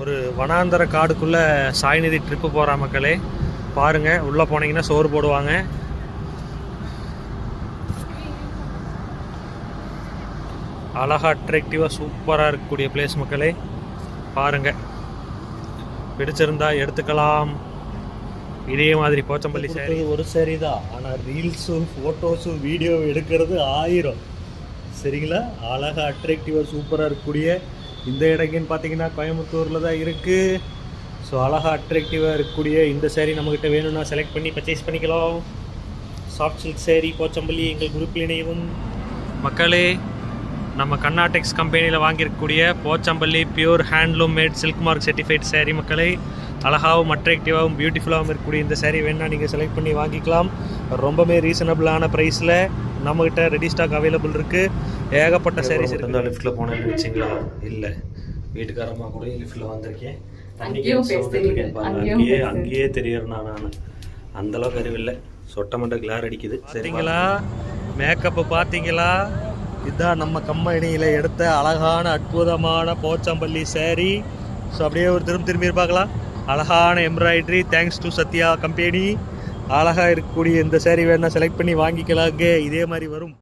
ஒரு வனாந்தர காடுக்குள்ளே சாய்நிதி ட்ரிப்பு போகிற மக்களே. பாருங்கள் உள்ளே போனீங்கன்னா சோறு போடுவாங்க. அழகா அட்ராக்டிவாக சூப்பராக இருக்கக்கூடிய பிளேஸ் மக்களே. பாருங்கள் பிடிச்சிருந்தா எடுத்துக்கலாம். இதே மாதிரி போச்சம்பள்ளி சேரி ஒரு சரி தான். ஆனால் ரீல்ஸும் ஃபோட்டோஸும் வீடியோ எடுக்கிறது ஆயிரம். சரிங்களா? அழகா அட்ராக்டிவாக சூப்பராக இருக்கக்கூடிய இந்த இடங்கன்னு பார்த்தீங்கன்னா கோயம்புத்தூரில் தான் இருக்குது ஸோ அழகா அட்ராக்டிவாக இருக்கக்கூடிய இந்த சேரீ நம்மக்கிட்ட வேணும்னா செலக்ட் பண்ணி பர்ச்சேஸ் பண்ணிக்கலாம். சாஃப்ட் சில்க் சேரீ போச்சம்பள்ளி எங்கள் குரூப்பில் இணையவும். மக்களே நம்ம கர்நாடெக்ஸ் கம்பெனியில் வாங்கியிருக்கக்கூடிய Pochampally pure handloom made silk mark certified sari மக்களை அழகாகவும் அட்ராக்டிவாகவும் பியூட்டிஃபுல்லாகவும் இருக்கக்கூடிய இந்த சேரீ வேணால் நீங்கள் செலக்ட் பண்ணி வாங்கிக்கலாம். ரொம்பவே ரீசனபிளான ப்ரைஸில் நம்மகிட்ட ரெடி ஸ்டாக் அவைலபிள் இருக்குது ஏகப்பட்ட sarees இருந்தால் லிஃப்ட்டில் போனேன்னு வச்சிங்களா இல்லை. வீட்டுக்காரமாக கூட லிஃப்ட்டில் வந்திருக்கேன். அங்கேயே அங்கேயே தெரியறேன் நான் அந்த அளவுக்கு அறிவில்லை சொட்ட மண்டை கிளார் அடிக்குது. சரிங்களா மேக்கப்பு பார்த்தீங்களா இதுதான் நம்ம கம்பெனியில் எடுத்த அழகான அற்புதமான போச்சம்பள்ளி saree. ஸோ அப்படியே ஒரு திரும்ப திரும்பி பார்க்கலாம். அழகான embroidery thanks to Sathya company அழகாக இருக்கக்கூடிய இந்த சேரீ வேணால் செலக்ட் பண்ணி வாங்கிக்கலாங்க இதே மாதிரி வரும்.